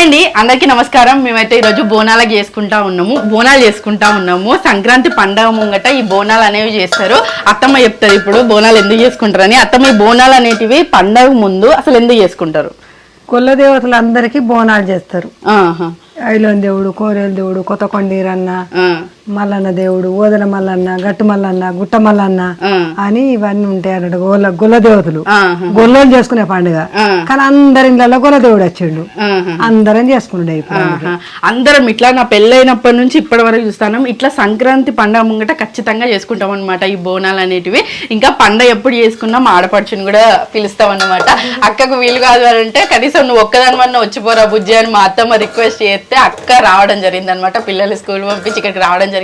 Hi అండి అందరికీ నమస్కారం. మేమైతే ఈరోజు బోనాలకు చేసుకుంటా ఉన్నాము. బోనాలు చేసుకుంటా ఉన్నాము. సంక్రాంతి పండగ ముంగట ఈ బోనాలు అనేవి చేస్తారు. అత్తమ్మ చెప్తారు ఇప్పుడు బోనాలు ఎందుకు చేసుకుంటారని. అత్తమ్మ ఈ బోనాలు అనేటివి పండగ ముందు అసలు ఎందుకు చేసుకుంటారు? కుల దేవతలందరికీ బోనాలు చేస్తారు. ఆహా. ఐలోన్ దేవుడు కోరేలు దేవుడు కొత్త కొండీరన్న మల్లన్న దేవుడు ఓదల మల్లన్న గట్టు మల్లన్న గుట్ట మల్లన్న అని ఇవన్నీ ఉంటాయి అన్నట్టు గొల్ల గొల్ల దేవతలు. గొల్లోలు చేసుకునే పండుగ. కానీ అందరి ఇళ్ళలో గొల్ల దేవుడు వచ్చిండు. అందరం చేసుకుండే. అందరం ఇట్లా నా పెళ్ళైనప్పటి నుంచి ఇప్పటి వరకు చూస్తాను. ఇట్లా సంక్రాంతి పండగ ముంగట ఖచ్చితంగా చేసుకుంటాం అనమాట ఈ బోనాలు అనేటివి. ఇంకా పండగ ఎప్పుడు చేసుకున్నా ఆడపడుచుని కూడా పిలుస్తాం అనమాట అక్కకు వీలు కాదు అని అంటే కనీసం నువ్వు ఒక్కదాని వల్ల వచ్చిపోరా బుజ్జి అని మా అత్తమ్మ రిక్వెస్ట్ చేస్తే అక్క రావడం జరిగింది అనమాట పిల్లలు స్కూల్ పంపించి ఇక్కడికి రావడం జరిగింది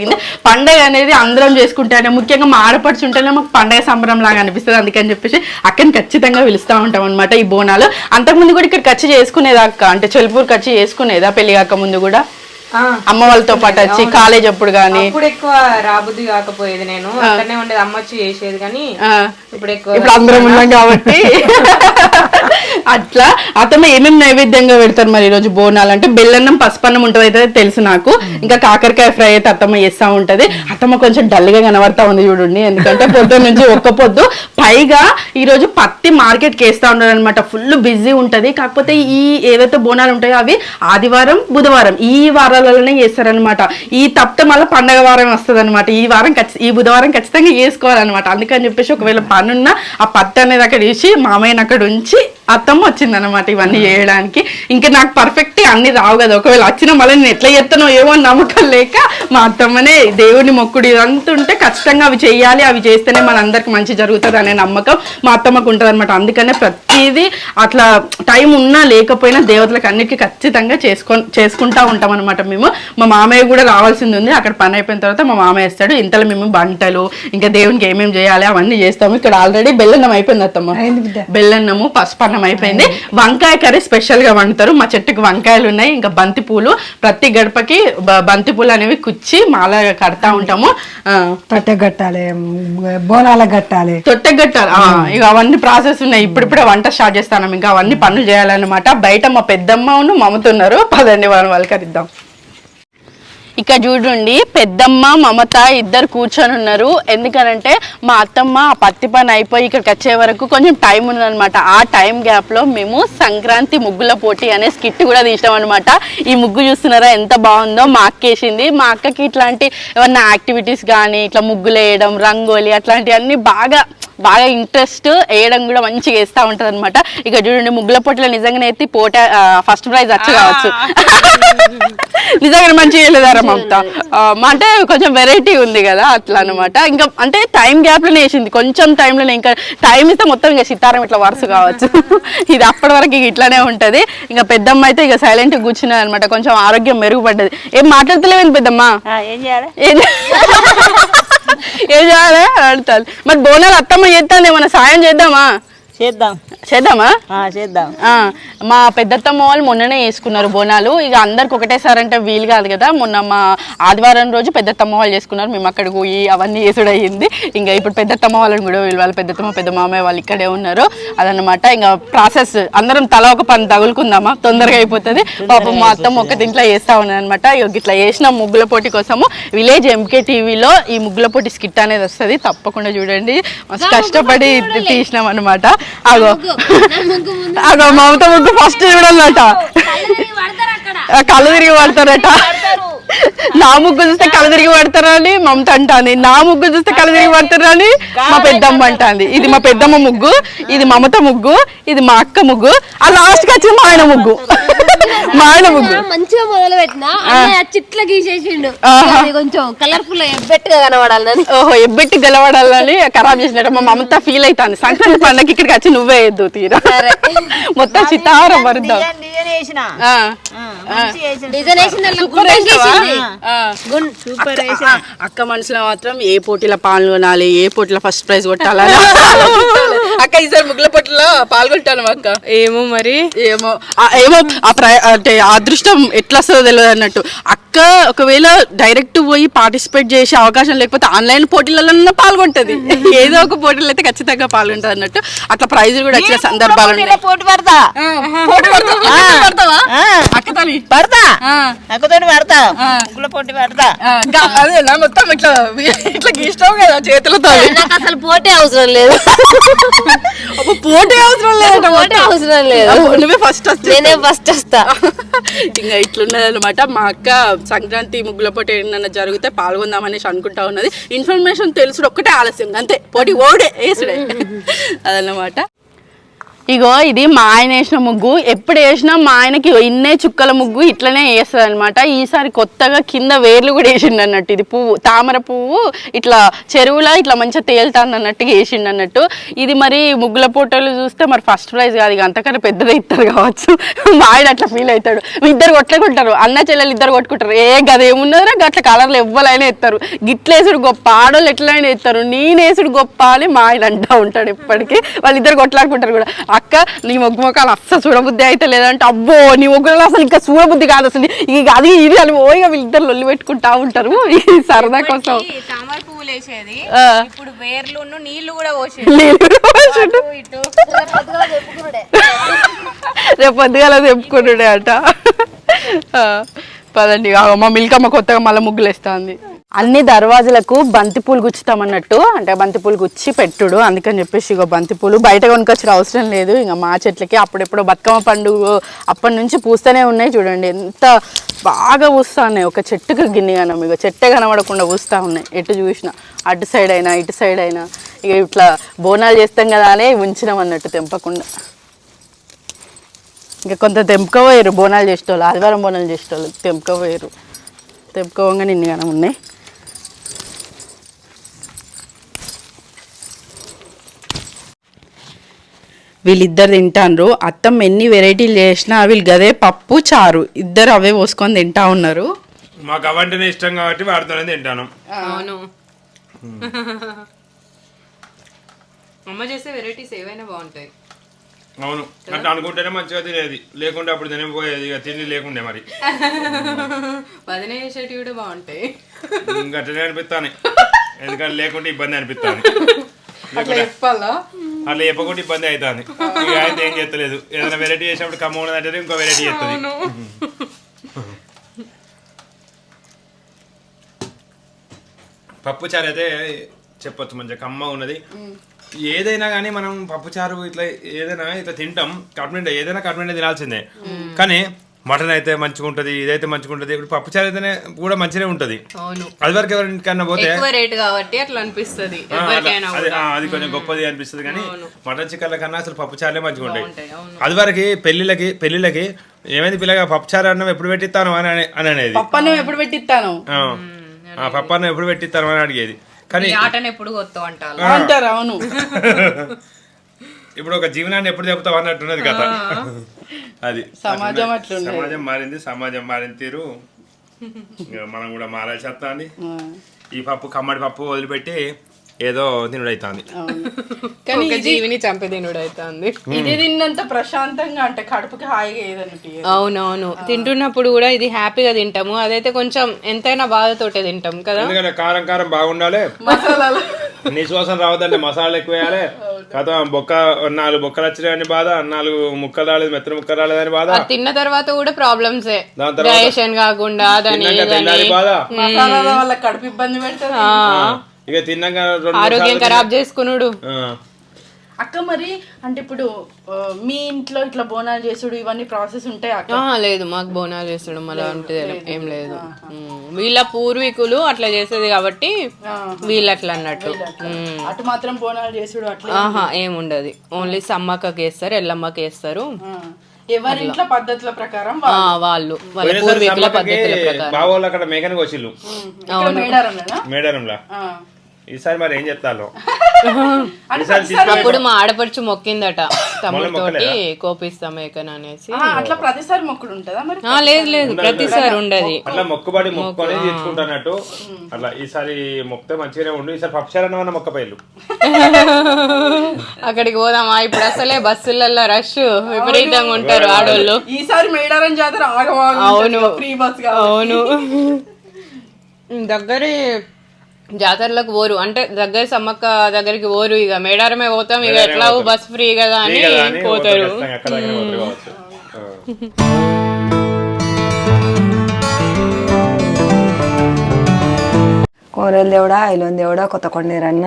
పండగ అనేది అందరం చేసుకుంటేనే ముఖ్యంగా మా ఆడపడుచు ఉంటేనే మాకు పండగ సంబరం లాగా అనిపిస్తుంది. అందుకని చెప్పేసి అక్కని ఖచ్చితంగా పిలుస్తూ ఉంటాం అనమాట ఈ బోనాలు. అంతకుముందు కూడా ఇక్కడ ఖర్చు చేసుకునేదా అక్క అంటే చెల్పూర్ ఖర్చు చేసుకునేదా పెళ్ళి కాక ముందు కూడా? అమ్మ వాళ్ళతో పాటు వచ్చి కాలేజ్ అప్పుడు కానీ ఇప్పుడు ఎక్కువ రాబుద్ది కాకపోయేది నేను. అక్కడనే ఉండేది. అమ్మ వచ్చి చేసేది కానీ ఇప్పుడు ఎక్కువ ఇప్పుడు అందరం ఉన్నాం కాబట్టి. అట్లా. అతను ఏమేమి నైవేద్యంగా పెడతారు మరి ఈరోజు? బోనాలు అంటే బెల్లన్నం పసుపన్నం ఉంటుంది అయితే తెలుసు నాకు. ఇంకా కాకరకాయ ఫ్రై అయితే అత్తమ్మ చేస్తా ఉంటది. అత్తమ్మ కొంచెం డల్గా కనబడతా ఉంది చూడండి. ఎందుకంటే పొద్దు నుంచి ఒక్క పొద్దు. పైగా ఈ రోజు పత్తి మార్కెట్కి వేస్తా ఉండదు అనమాట ఫుల్ బిజీ ఉంటది. కాకపోతే ఈ ఏవైతే బోనాలు ఉంటాయో అవి ఆదివారం బుధవారం. ఈ రోజులలోనే చేస్తారనమాట ఈ తప్పితే మళ్ళీ పండగ వారం వస్తుంది అనమాట ఈ వారం ఈ బుధవారం ఖచ్చితంగా చేసుకోవాలన్నమాట. అందుకని చెప్పేసి ఒకవేళ పనున్నా ఆ పత్తి అనేది అక్కడ ఇచ్చి మామయ్యని అక్కడ ఉంచి అత్తమ్మ వచ్చిందనమాట ఇవన్నీ చేయడానికి. ఇంకా నాకు పర్ఫెక్ట్ అన్ని రావు కదా. ఒకవేళ వచ్చిన మళ్ళీ నేను ఎట్లా చేస్తానో ఏమో నమ్మకం లేక మా అత్తమ్మనే దేవుడిని మొక్కుడు ఇదంతా ఉంటే ఖచ్చితంగా అవి చేయాలి అవి చేస్తేనే మనందరికి మంచి జరుగుతుంది అనే నమ్మకం మా అత్తమ్మకు ఉంటుంది అనమాట అందుకనే ప్రతిదీ అట్లా టైం ఉన్నా లేకపోయినా దేవతలకు అన్నిటికీ ఖచ్చితంగా చేసుకొని చేసుకుంటా ఉంటాం అనమాట మేము. మా మామయ్య కూడా రావాల్సింది ఉంది. అక్కడ పని అయిపోయిన తర్వాత మా మామయ్య వస్తాడు. ఇంతలో మేము వంటలు ఇంకా దేవునికి ఏమేమి చేయాలి అవన్నీ చేస్తాము. ఇక్కడ ఆల్రెడీ బెల్లన్నం అయిపోయింది అత్తమ్మ బెల్లన్నము పసుపన్నం అయిపోయింది. వంకాయ కర్రీ స్పెషల్గా వండుతారు. మా చెట్టుకి వంకాయలు ఉన్నాయి. ఇంకా బంతి పూలు ప్రతి గడపకి బంతి పూలు అనేవి కుచ్చి మాల కడతా ఉంటాము. తట్టె కట్టాలి బోనాలకు కట్టాలి. తొట్టె కట్టాలి. ఆ, ఇక అవన్నీ ప్రాసెస్ ఉన్నాయి. ఇప్పుడిప్పుడే వంట స్టార్ట్ చేస్తాను. ఇంకా అవన్నీ పనులు చేయాలన్నమాట. బయట మా పెద్దమ్మను మమతున్నారు పదండి వాళ్ళని వాళ్ళకరిద్దాం ఇక్కడ చూడండి పెద్దమ్మ మమత ఇద్దరు కూర్చొని ఉన్నారు. ఎందుకనంటే మా అత్తమ్మ ఆ పత్తి పని అయిపోయి ఇక్కడికి వచ్చే వరకు కొంచెం టైం ఉందన్నమాట ఆ టైం గ్యాప్లో మేము సంక్రాంతి ముగ్గుల పోటీ అనే స్కిట్ కూడా తీసాం అనమాట ఈ ముగ్గు చూస్తున్నారా ఎంత బాగుందో మా అక్కేసింది మా అక్కకి ఇట్లాంటి ఏమన్నా యాక్టివిటీస్ కానీ ఇట్లా ముగ్గులు వేయడం రంగోలి అట్లాంటివన్నీ బాగా బాగా ఇంట్రెస్ట్ వేయడం కూడా మంచిగా వేస్తూ ఉంటది అనమాట ఇక చూడండి ముగ్గుల పోటీలో నిజంగానే ఎత్తి పోటీ ఫస్ట్ ప్రైజ్ వచ్చి కావచ్చు. నిజంగా మంచిగా వేయలేదారా మమత? అంటే కొంచెం వెరైటీ ఉంది కదా అట్లా అనమాట ఇంకా అంటే టైం గ్యాప్లోనే వేసింది. కొంచెం టైంలోనే ఇంకా టైం ఇస్తే మొత్తం ఇంకా సితారం ఇట్లా వరుస కావచ్చు. ఇది అప్పటి వరకు ఇట్లానే ఉంటది. ఇంకా పెద్దమ్మ అయితే ఇక సైలెంట్ కూర్చున్నది అనమాట కొంచెం ఆరోగ్యం మెరుగుపడ్డది. ఏం మాట్లాడతలేవేంది పెద్దమ్మ? ఏం చేయాలి? ఏం చేయాలి? అని మరి బోనాలు అత్తమ్మ చేస్తాను ఏమన్నా సాయం చేద్దామా? చేద్దాం. చేద్దామా? చేద్దాం. మా పెద్దత్తమ్మ వాళ్ళు మొన్ననే వేసుకున్నారు బోనాలు. ఇక అందరికి ఒకటేసారి అంటే వీలు కాదు కదా. మొన్న మా ఆదివారం రోజు పెద్దత్తమ్మ వాళ్ళు చేసుకున్నారు. మేము అక్కడికి పోయి అవన్నీ వేసుడు అయ్యింది ఇంకా ఇప్పుడు పెద్దత్తమ్మ వాళ్ళని కూడా వీళ్ళు వాళ్ళ పెద్దత్తమ్మ పెద్ద మామయ్య వాళ్ళు ఇక్కడే ఉన్నారు. అదనమాట ఇంకా ప్రాసెస్ అందరం తల ఒక పని తగులుకుందామా? తొందరగా అయిపోతుంది. పాపం మా అత్తమ్మ ఒక దీంట్లో వేస్తా ఉన్నది అనమాట ఇట్లా వేసిన ముగ్గుల పోటీ కోసము విలేజ్ ఎంకే టీవీలో ఈ ముగ్గుల పోటీ స్కిట్ అనేది వస్తుంది. తప్పకుండా చూడండి. మస్తు కష్టపడి తీసినాం అనమాట అగో అగో మమత ముగ్గు ఫస్ట్ చూడాలట కళ్ళు తిరిగి పడతారట నా ముగ్గు చూస్తే కళ్ళు తిరిగి పడతారా అని మమత అంటాంది. నా ముగ్గు చూస్తే కళ్ళు తిరిగి పడతారా అని మా పెద్దమ్మ అంటాంది. ఇది మా పెద్దమ్మ ముగ్గు ఇది మమత ముగ్గు ఇది మా అక్క ముగ్గు. ఆ లాస్ట్కి వచ్చింది మా ఆయన ముగ్గు. మా ఆయన ముగ్గు మంచిగా మొదలు పెట్టిన చిట్ల గీసేసిండు. కొంచెం కలర్ఫుల్ ఎబ్బెట్టుగా కనబడాలని. ఓహో ఎబ్బెట్టి గెలవడాలని ఖరాబ్ చేసినట్టు. మా మమత ఫీల్ అవుతాంది సంక్రాంతి పండగకి ఇక్కడికి వచ్చి నువ్వే వేద్దు తీరా. మొత్తం చితారం వరుద్దాం డిజైన్ డిజైన్ వేసిన ఆ. ఆ, మంచి వేసిన డిజైన్ వేసిన సూపర్ వేసినావా? ఆ. సూపర్ అక్క- మనసులో మాత్రం ఏ పోటీలో పాల్గొనాలి ఏ పోటీలో ఫస్ట్ ప్రైజ్ కొట్టాలని అక్క ఈసారి ముగ్గుల పోటీలో పాల్గొంటాను అక్క. ఏమో మరి. ఏమో. ఏమో ఆ ప్ర- అంటే అదృష్టం ఎట్లా వస్తుందో తెలియదు అన్నట్టు. అక్క ఒకవేళ డైరెక్ట్ పోయి పార్టిసిపేట్ చేసే అవకాశం లేకపోతే ఆన్లైన్ పోటీలలో పాల్గొంటది. ఏదో ఒక పోటీలో అయితే ఖచ్చితంగా పాల్గొంటది అన్నట్టు. అట్లా ప్రైజులు కూడా వచ్చిన సందర్భాలు ఉన్నాయి. పోటీ పడతా. పోటీ పడతావా? పోటీ. అక్క తల్లి. పడతా. ముగ్గుల అదే నా మొత్తం ఇట్లా ఇట్లా గీస్తావు కదా చేతులతో నాకు అసలు పోటీ అవసరం లేదు. పోటీ అవసరం లేదట పోటీ అవసరం లేదు. నువ్వే ఫస్ట్ వస్తే. నేనే ఫస్ట్ వస్తా. ఇంకా ఇట్లున్నది అనమాట మా అక్క సంక్రాంతి ముగ్గుల పోటీ ఏమన్నా జరిగితే పాల్గొందామనేసి అనుకుంటా ఉన్నది. ఇన్ఫర్మేషన్ తెలుసుడు ఒక్కటే ఆలస్యం అంతే. పోటీ ఓడే వేసుడే అదన్నమాట. ఇగో ఇది మా ఆయన వేసిన ముగ్గు. ఎప్పుడు వేసినా మా ఆయనకి ఇన్నే చుక్కల ముగ్గు ఇట్లనే వేస్తుంది అనమాట ఈసారి కొత్తగా కింద వేర్లు కూడా వేసిండు అన్నట్టు. ఇది పువ్వు తామర పువ్వు ఇట్లా చెరువులో ఇట్లా మంచిగా తేలుతాంది అన్నట్టు వేసిండు అన్నట్టు. ఇది మరి ముగ్గుల ఫోటోలు చూస్తే మరి ఫస్ట్ ప్రైజ్ కాదు ఇక అంతకన్నా పెద్దదే ఇస్తారు కావచ్చు. మా ఆయన అట్లా ఫీల్ అవుతాడు. మీ ఇద్దరు కొట్టుకుంటారు అన్న చెల్లెలు ఇద్దరు కొట్టుకుంటారు. ఏ గద ఏమున్నదో అట్లా కలర్లు ఎవ్వలైనా ఎత్తారు గిట్లేసుడు గొప్ప ఆడోళ్ళు ఎట్లయినా ఎత్తారు నేనేసుడు గొప్ప అని మా ఆయన అంటూ ఉంటాడు ఇప్పటికీ వాళ్ళిద్దరు కొట్లాడుకుంటారు కూడా. అక్క నీ మొగ్గు మొక్కలు అస్సలు చూడబుద్ధి అయితే లేదంటే అబ్బో నీ మొగ్గులు అసలు ఇంకా చూడబుద్ధి కాదు అసలు. ఇక అది ఇది అని ఓయిగా వీళ్ళిద్దరు లొల్లి పెట్టుకుంటా ఉంటారు ఈ సరదా కోసం. తామర పువ్వులు వేసేది ఆ. ఇప్పుడు వేర్లు నీళ్ళు కూడా పోసేది. రేపు పొద్దుగాల చెప్పుకున్నాడే అట. పదండి మా మిల్కమ్మ కొత్తగా మళ్ళీ ముగ్గులు వేస్తుంది అన్ని దర్వాజలకు బంతిపూలు గుచ్చుతామన్నట్టు అంటే బంతిపూలు గుచ్చి పెట్టుడు. అందుకని చెప్పేసి ఇగో బంతిపూలు బయట కొనుకొచ్చిన అవసరం లేదు. ఇంకా మా చెట్లకి అప్పుడెప్పుడు బతుకమ్మ పండుగ అప్పటి నుంచి పూస్తూనే ఉన్నాయి చూడండి. ఎంత బాగా పూస్తా ఉన్నాయి ఒక చెట్టుకు గిన్నె కనం ఇక చెట్టే కనబడకుండా పూస్తా ఉన్నాయి. ఎటు చూసినా. అటు సైడ్ అయినా ఇటు సైడ్ అయినా. ఇక ఇట్లా బోనాలు చేస్తాం కదా అని ఉంచినాం అన్నట్టు తెంపకుండా. ఇంకా కొంత తెంపుకోపోయారు బోనాలు చేసేటోళ్ళు. ఆదివారం బోనాలు చేసేటోళ్ళు. తెంపుకోపోయారు తెంపుకోవంగా నిన్ను గానం ఉన్నాయి. వీళ్ళిద్దరు తింటాండ్రు. అత్తమ్మ ఎన్ని వెరైటీలు చేసినా వీళ్ళు గదే పప్పు చారు. ఇద్దరు అవే పోసుకొని తింటా ఉన్నారు. మాకు అవంటేనే ఇష్టం కాబట్టి వాడుతూనే తింటాను. అవును. అమ్మ చేసే వెరైటీస్ ఏవైనా బాగుంటాయి. అవును. అంటే అనుకుంటేనే మంచిగా తినేది. లేకుంటే అప్పుడు తినకపోయేది. ఇక తిండి లేకుండే మరి. వదిన చేసేటివి కూడా బాగుంటాయి. ఇంకా అట్లనే అనిపిస్తాను. ఎందుకంటే లేకుంటే ఇబ్బంది అనిపిస్తాను. అట్లా చెప్పాలా? అట్లా చెప్పకుండా ఇబ్బంది అవుతుంది. ఇక అయితే ఏం చేస్తలేదు. ఏదైనా వెరైటీ చేసినప్పుడు కమ్మ ఉన్నదంటే ఇంకో వెరైటీ చేస్తుంది. పప్పు చారు అయితే చెప్పొచ్చు మంచిగా కమ్మ ఉన్నది. ఏదైనా కానీ మనం పప్పు చారు ఇట్లా ఏదైనా ఇట్లా తింటాం. కడుపు ఏదైనా కడుపు తినాల్సిందే. కానీ మటన్ అయితే మంచిగా ఉంటది ఇదైతే మంచిగా ఉంటది ఇప్పుడు పప్పు చారు అయితేనే కూడా మంచిగానే ఉంటది. అవును. అది వరకు ఎవరికన్నా పోతే ఎక్కువ రేట్ కాబట్టి అట్లా అనిపిస్తుంది అది కొంచెం గొప్పది అనిపిస్తుంది కానీ మటన్ చికెన్ల కన్నా అసలు పప్పు చారులే మంచిగా ఉంటాయి. అది వరకు పెళ్ళిళ్ళకి పెళ్ళిళ్ళకి ఏమైంది పిల్లగా పప్పు చారు అన్నం ఎప్పుడు పెట్టిస్తాను అని అనే- అని అనేది. పప్పన్నం ఎప్పుడు పెట్టిస్తాను? ఆ. ఆ, పప్పు అన్నం ఎప్పుడు పెట్టిస్తాను అని అడిగేది. కానీ ఆటను ఎప్పుడు అంటారు అవును. ఇప్పుడు ఒక జీవనాన్ని ఎప్పుడు చెప్తావు అన్నట్టున్నది కదా అది. సమాజం. సమాజం మారింది సమాజం మారిన తీరు. ఇక మనం కూడా మారాల్సి వస్తుంది. ఈ పప్పు కమ్మడి పప్పు వదిలిపెట్టి ఏదో తినుడైతుంది. కానీ జీవిని చంపి తినుడు అవుతుంది ఇది తిన్నంత ప్రశాంతంగా అంటే కడుపుకి హాయిగా ఏదన్నట్టు అవునవును. తింటున్నప్పుడు కూడా ఇది హ్యాపీగా తింటాము. అదైతే కొంచెం ఎంతైనా బాధతోటే తింటాం కదా. కారం కారం బాగుండాలి. మసాలాలు. నిశ్వాసం రావద్దంటే మసాలా ఎక్కువ వేయాలి. కథ బొక్క నాలుగు బొక్కలు వచ్చినాయని బాధ నాలుగు ముక్కలు రాలేదు మెత్తన ముక్కలు రాలేదని బాధ. తిన్న తర్వాత కూడా ప్రాబ్లమ్సే దాని తర్వాత డైజెషన్ కాకుండా బాధ. కడుపు ఇబ్బంది పెడతారు ఇక తిన్నాక ఆరోగ్యం ఖరాబ్ చేసుకునుడు. ఆ. అక్క మరి అంటే ఇప్పుడు మీ ఇంట్లో ఇట్లా బోనాలు చేసుడు ఇవన్నీ ప్రాసెస్ ఉంటాయి అక్క? లేదు మాకు బోనాలు చేసడం అలా అంటే ఏం లేదు. వీళ్ళ పూర్వీకులు అట్లా చేసేది కాబట్టి వీళ్ళు అట్లా అన్నట్టు. అటు మాత్రం బోనాలు చేసుడు అట్లా ఆహా ఏముండదు. ఓన్లీ సమ్మక్కకి వేస్తారు ఎల్లమ్మకి వేస్తారు. ఆ. ఎవరి ఇంట్లో పద్ధతుల ప్రకారం ఆ, వాళ్ళు. వాళ్ళ పూర్వీకుల పద్ధతుల ప్రకారం. బావోళ్ళు అక్కడ? మేడారంలా. ఈసారి మరి ఏం ప్రతిసారి అప్పుడు మా ఆడపడుచు మొక్కిందట తమ్ముడితోటి? కోపిస్తాం ఏకన్ అనేసి. అట్లా ప్రతిసారి మొక్కుడు ఉంటుందా మరి? ఆ, లేదు లేదు ప్రతిసారి ఉండదు. అట్లా మొక్కుబడి మొక్కుకొని తీర్చుకుంటున్నట్టు అట్లా ఈసారి మొక్కితే మంచిగానే ఉండు. ఈసారి పప్పుచారన్న అన్న మొక్క పైలు అక్కడికి పోదామా? ఇప్పుడు అసలే బస్సులలో రష్ విపరీతంగా ఉంటారు ఆడోళ్ళు. ఈసారి మేడారం జాతర అవును. ఫ్రీ బస్గా అవును. దగ్గరే జాతరలకు పోరు. అంటే దగ్గర సమ్మక్క దగ్గరికి పోరు. ఇక మేడారమే పోతాం. ఇక ఎట్లా బస్ ఫ్రీ కదా అని పోతారు. కోరేలు దేవుడా ఐలోన్ దేవుడా కొత్త కొండేరన్న.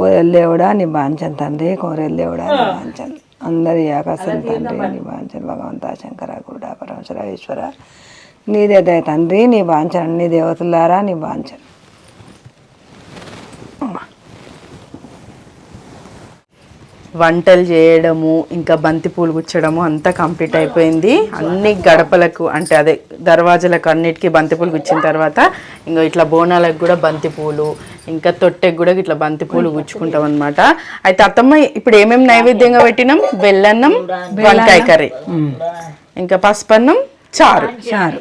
ఓరేలు దేవుడా నీ బాంచన్ తండ్రి. కోరేలు దేవుడా నీ బాంచన్ అందరి ఆకాశం తండ్రి. నీ బాంచన్ భగవంత శంకర గుడా పరమేశ్వర ఈశ్వర. నీదే దయ తండ్రి నీ బాంచన్ అన్ని దేవతలారా నీ బాంచన్ వంటలు చేయడము ఇంకా బంతి పూలు గుచ్చడము అంతా కంప్లీట్ అయిపోయింది. అన్ని గడపలకు అంటే అదే దర్వాజలకు అన్నిటికీ బంతి పూలు గుచ్చిన తర్వాత ఇంకా ఇట్లా బోనాలకు కూడా బంతి పూలు ఇంకా తొట్టెకి కూడా ఇట్లా బంతి పూలు గుచ్చుకుంటాం అనమాట అయితే అత్తమ్మ ఇప్పుడు ఏమేమి నైవేద్యంగా పెట్టినాం? బెల్లన్నం వంకాయ కర్రీ. ఇంకా పసుపన్నం చారు. చారు.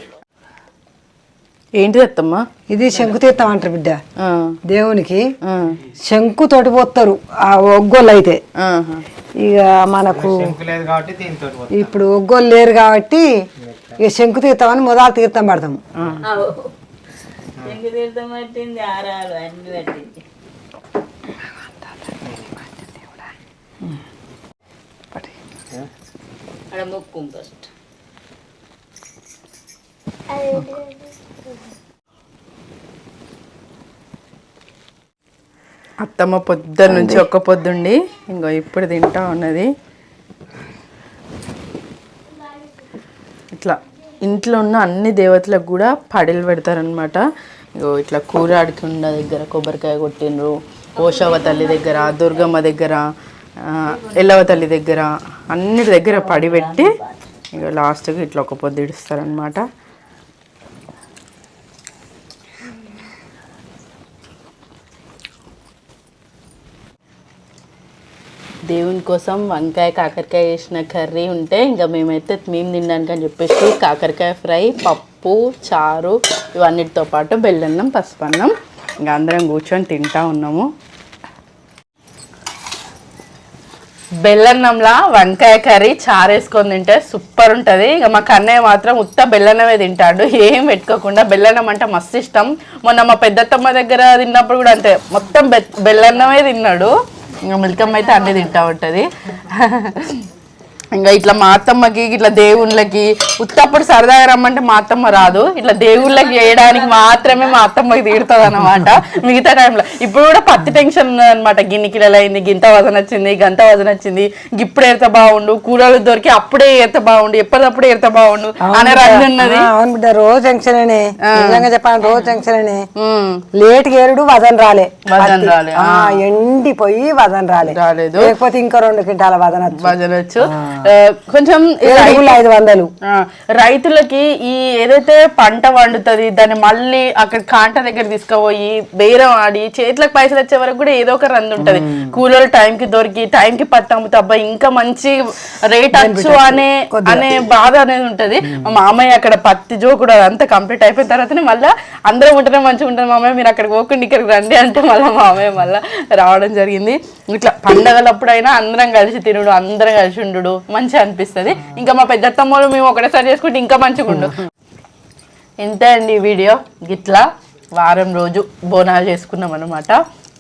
ఏంటిది అత్తమ్మ ఇది శంకుతీర్థం అంటారు బిడ్డ. ఆ, దేవునికి శంకు తోటి పోస్తారు ఆ ఒగ్గోళ్ళు అయితే. ఇక మనకు ఇప్పుడు ఒగ్గోళ్ళు లేరు కాబట్టి ఇక శంకు మొదలు తీర్థం పడతాం ఎంగు తీర్థం అక్కడ మొక్కు ఫస్ట్. అత్తమ్మ పొద్దున్న నుంచి ఒక్క పొద్దుండి ఇంకో ఇప్పుడు తింటా ఉన్నది. ఇట్లా ఇంట్లో ఉన్న అన్ని దేవతలకు కూడా పడెలు పెడతారనమాట ఇగో ఇట్లా కూరాడికుండ దగ్గర కొబ్బరికాయ కొట్టిండ్రు ఓషవ తల్లి దగ్గర దుర్గమ్మ దగ్గర ఎల్లవ తల్లి దగ్గర అన్నిటి దగ్గర పడి పెట్టి ఇక లాస్ట్కి ఇట్లా ఒక పొద్దు ఇడుస్తారనమాట దేవుని కోసం వంకాయ కాకరకాయ వేసిన కర్రీ ఉంటే ఇంకా మేమైతే మేము తినడానికి అని చెప్పేసి కాకరకాయ ఫ్రై పప్పు చారు ఇవన్నిటితో పాటు బెల్లన్నం పసుపన్నం ఇంకా అందరం కూర్చొని తింటా ఉన్నాము. బెల్లన్నంలా వంకాయ కర్రీ చారు వేసుకొని తింటే సూపర్ ఉంటుంది. ఇక మా కన్నయ్య మాత్రం ఉత్త బెల్లన్నమే తింటాడు. ఏం పెట్టుకోకుండా బెల్లన్నం అంటే మస్తు ఇష్టం. మొన్న మా పెద్దత్తమ్మ దగ్గర తిన్నప్పుడు కూడా అంతే. మొత్తం బె బెల్లన్నమే తిన్నాడు. ఇంకా మిల్కమ్మ అయితే అన్నీ తింటా ఉంటుంది. ఇంకా ఇట్లా మా అత్తమ్మకి ఇట్లా దేవుళ్ళకి ఉత్తప్పుడు సరదాగా రమ్మంటే మా అత్తమ్మ రాదు. ఇట్లా దేవుళ్ళకి చేయడానికి మాత్రమే మా అత్తమ్మకి తీరుతుంది అనమాట మిగతా టైంలో. ఇప్పుడు కూడా పత్తి టెన్షన్ అనమాట గిన్ని కిలోలు అయింది గింత వజన వచ్చింది గంత వజన వచ్చింది. ఇప్పుడు ఏరితే బాగుండు కూరలు దొరికి అప్పుడే ఏరితే బాగుండు ఎప్పటికప్పుడు ఏరితే బాగుండు అనే రంగు ఉన్నది. రోజు జంక్షన్ అనే నిజంగా చెప్పాను రోజు జంక్షన్ అనే లేట్ ఏరుడు వదన్ రాలే. వదన్ రాలే, ఆ, ఎండిపోయి వదన్ రాలే. రాలేదు. లేకపోతే ఇంకో రెండు క్వింటాల వదన వచ్చు. కొంచెం ఐదు వందలు. రైతులకి ఈ ఏదైతే పంట వండుతుంది దాన్ని మళ్ళీ అక్కడ కాంట దగ్గర తీసుకుపోయి బేరం ఆడి చేతులకు పైసలు వచ్చే వరకు కూడా ఏదో ఒక రంది ఉంటది. కూలీలు టైంకి దొరికి టైంకి పత్తి అమ్ముతా అబ్బా ఇంకా మంచి రేట్ వచ్చు అనే అనే బాధ అనేది ఉంటది. మా మామయ్య అక్కడ పత్తి జో కూడా అదంతా కంప్లీట్ అయిపోయిన తర్వాతనే మళ్ళీ అందరం ఉంటేనే మంచిగా ఉంటుంది. మామయ్య మీరు అక్కడికి పోకుండా ఇక్కడికి రండి అంటే మళ్ళీ మామయ్య మళ్ళీ రావడం జరిగింది. ఇట్లా పండగలప్పుడైనా అందరం కలిసి తినుడు అందరం కలిసి ఉండు మంచిగా అనిపిస్తుంది. ఇంకా మా పెద్ద తమ్ముడు మేము ఒకటేసారి చేసుకుంటే ఇంకా మంచిగా ఉండు. ఎంత అండి వీడియో. గిట్లా వారం రోజు బోనాలు చేసుకున్నాం అనమాట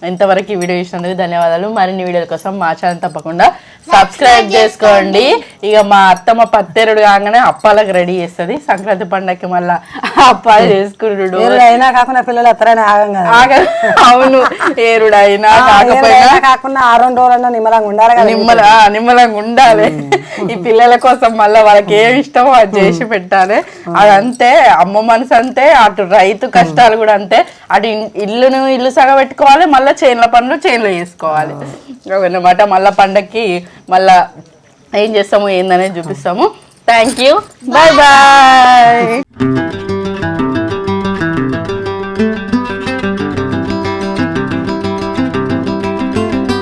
ఇంతవరకు ఈ వీడియో చూసినందుకు ధన్యవాదాలు. మరిన్ని వీడియోల కోసం మా ఛానల్ తప్పకుండా సబ్స్క్రైబ్ చేసుకోండి. ఇక మా అత్తమ్మ పత్తెరుడు కాగానే అప్పాలకు రెడీ చేస్తుంది. సంక్రాంతి పండగకి మళ్ళా అప్పాలు చేసుకున్నాడు ఏరుడు అయినా కాకుండా పిల్లలు ఎత్తరైనా ఆగం అవును. ఏరుడైనా ఆ, కాకపోయినా కాకుండా ఆ రెండు రోజులన్నా నిమ్మలంగా ఉండాలి నిమ్మల నిమ్మలంగా ఉండాలి. ఈ పిల్లల కోసం మళ్ళీ వాళ్ళకి ఏమి ఇష్టమో అది చేసి పెట్టాలి. అదంతే. అమ్మ మనసు అంతే. అటు రైతు కష్టాలు కూడా అంతే. అటు ఇల్లును ఇల్లు సగబెట్టుకోవాలి. మళ్ళీ చేనుల పనులు చేనులో చేసుకోవాలి. అనమాట మళ్ళీ పండక్కి మళ్ళా ఏం చేస్తాము ఏందనేది చూపిస్తాము. Thank you bye bye